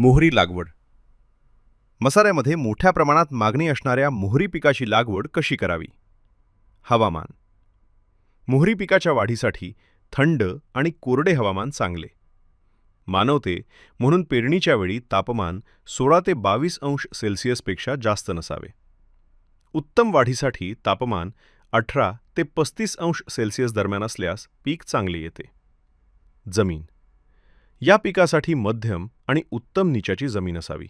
मोहरी लागवड. मसाल्यामध्ये मोठ्या प्रमाणात मागणी असणाऱ्या मोहरी पिकाची लागवड कशी करावी? हवामान. मोहरी पिकाच्या वाढीसाठी थंड आणि कोरडे हवामान चांगले. मानवते म्हणून पेरणीच्या वेळी तापमान सोळा ते बावीस अंश सेल्सिअसपेक्षा जास्त नसावे. उत्तम वाढीसाठी तापमान अठरा ते पस्तीस अंश सेल्सिअस दरम्यान असल्यास पीक चांगले येते. जमीन. या पिकासाठी मध्यम आणि उत्तम निचाची जमीन असावी.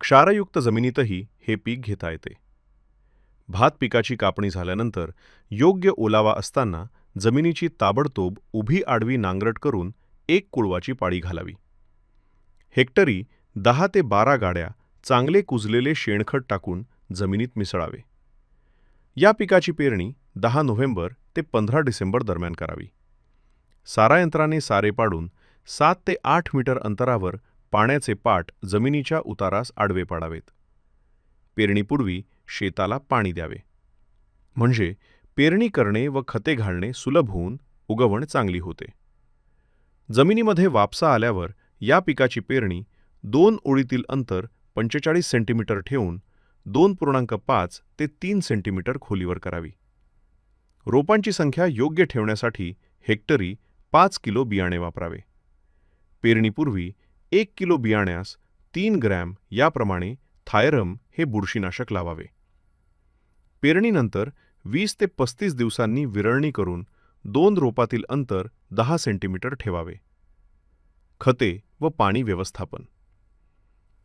क्षारयुक्त जमिनीतही हे पीक घेता येते. भात पिकाची कापणी झाल्यानंतर योग्य ओलावा असताना जमिनीची ताबडतोब उभी आडवी नांगरट करून एक कुळवाची पाळी घालावी. हेक्टरी दहा ते बारा गाड्या चांगले कुजलेले शेणखत टाकून जमिनीत मिसळावे. या पिकाची पेरणी दहा नोव्हेंबर ते पंधरा डिसेंबर दरम्यान करावी. सारा यंत्राने सारे पाडून सात ते आठ मीटर अंतरावर पाण्याचे पाट जमिनीच्या उतारास आडवे पाडावेत. पेरणीपूर्वी शेताला पाणी द्यावे. म्हणजे पेरणी करणे व खते घालणे सुलभ होऊन उगवण चांगली होते. जमिनीमध्ये वापसा आल्यावर या पिकाची पेरणी दोन ओळीतील अंतर पंचेचाळीस सेंटीमीटर ठेवून दोन पूर्णांक पाच ते तीन सेंटीमीटर खोलीवर करावी. रोपांची संख्या योग्य ठेवण्यासाठी हेक्टरी पाच किलो बियाणे वापरावे. पेरणीपूर्वी एक किलो बियाण्यास तीन ग्रॅम याप्रमाणे थायरम हे बुरशीनाशक लावावे. पेरणीनंतर वीस ते पस्तीस दिवसांनी विरळणी करून दोन रोपातील अंतर दहा सेंटीमीटर ठेवावे. खते व पाणी व्यवस्थापन.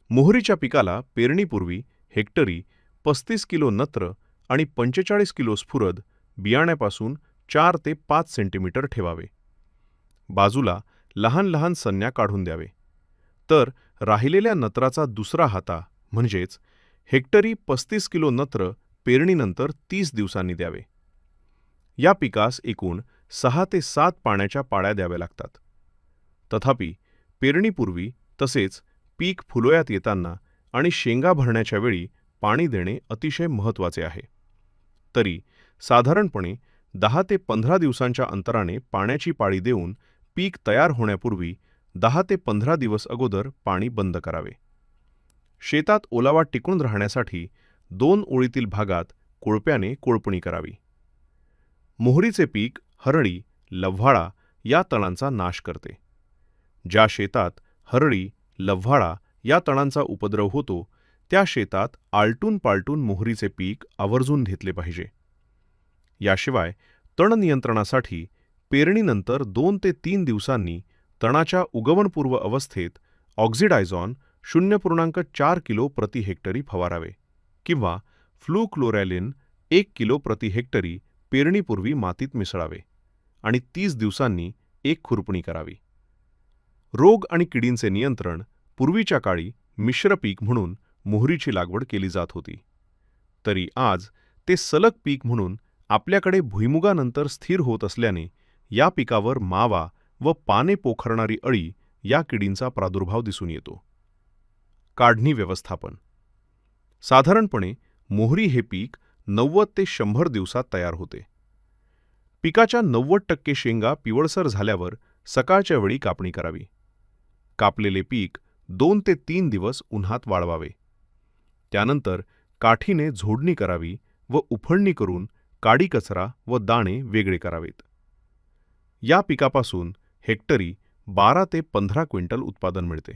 मोहरीच्या पिकाला पेरणीपूर्वी हेक्टरी पस्तीस किलो नत्र आणि पंचेचाळीस किलो स्फुरद बियाण्यापासून चार ते पाच सेंटीमीटर ठेवावे. बाजूला लहान लहान संज्ञा काढून द्यावे. तर राहिलेल्या नत्राचा दुसरा हाता म्हणजेच हेक्टरी पस्तीस किलो नत्र पेरणीनंतर तीस दिवसांनी द्यावे. या पिकास एकूण सहा ते सात पाण्याच्या पाळ्या द्याव्या लागतात. तथापि पेरणीपूर्वी तसेच पीक फुलोयात येताना आणि शेंगा भरण्याच्या वेळी पाणी देणे अतिशय महत्त्वाचे आहे. तरी साधारणपणे दहा ते पंधरा दिवसांच्या अंतराने पाण्याची पाळी देऊन पीक तयार होण्यापूर्वी दहा ते पंधरा दिवस अगोदर पाणी बंद करावे. शेतात ओलावा टिकून राहण्यासाठी दोन ओळीतील भागात कोळप्याने कोळपणी करावी. मोहरीचे पीक हरळी लव्हाळा या तणांचा नाश करते. ज्या शेतात हरळी लव्हाळा या तणांचा उपद्रव होतो त्या शेतात आलटून पालटून मोहरीचे पीक आवर्जून घेतले पाहिजे. याशिवाय तण नियंत्रणासाठी पेरणीनंतर दोन ते तीन दिवसांनी तणाच्या उगवणपूर्व अवस्थेत ऑक्झिडायझॉन शून्य पूर्णांक चार किलो प्रति हेक्टरी फवारावे किंवा फ्लूक्लोरॅलिन एक किलो प्रति हेक्टरी पेरणीपूर्वी मातीत मिसळावे आणि तीस दिवसांनी एक खुरपणी करावी. रोग आणि किडींचे नियंत्रण पूर्वीच्या काळी मिश्र पीक म्हणून मोहरीची लागवड केली जात होती. तरी आज ते सलग पीक म्हणून आपल्याकडे भुईमुगानंतर स्थिर होत असल्याने या पिकावर मावा व पाने पोखरणारी अळी या किडींचा प्रादुर्भाव दिसून येतो. काढणी व्यवस्थापन. साधारणपणे मोहरी हे पीक नव्वद ते शंभर दिवसात तयार होते. पिकाच्या नव्वद टक्के शेंगा पिवळसर झाल्यावर सकाळच्या वेळी कापणी करावी. कापलेले पीक दोन ते तीन दिवस उन्हात वाळवावे. त्यानंतर काठीने झोडणी करावी व उफणणी करून काडी कचरा व दाणे वेगळे करावेत. या पिकापासून हेक्टरी बारा ते पंधरा क्विंटल उत्पादन मिळते.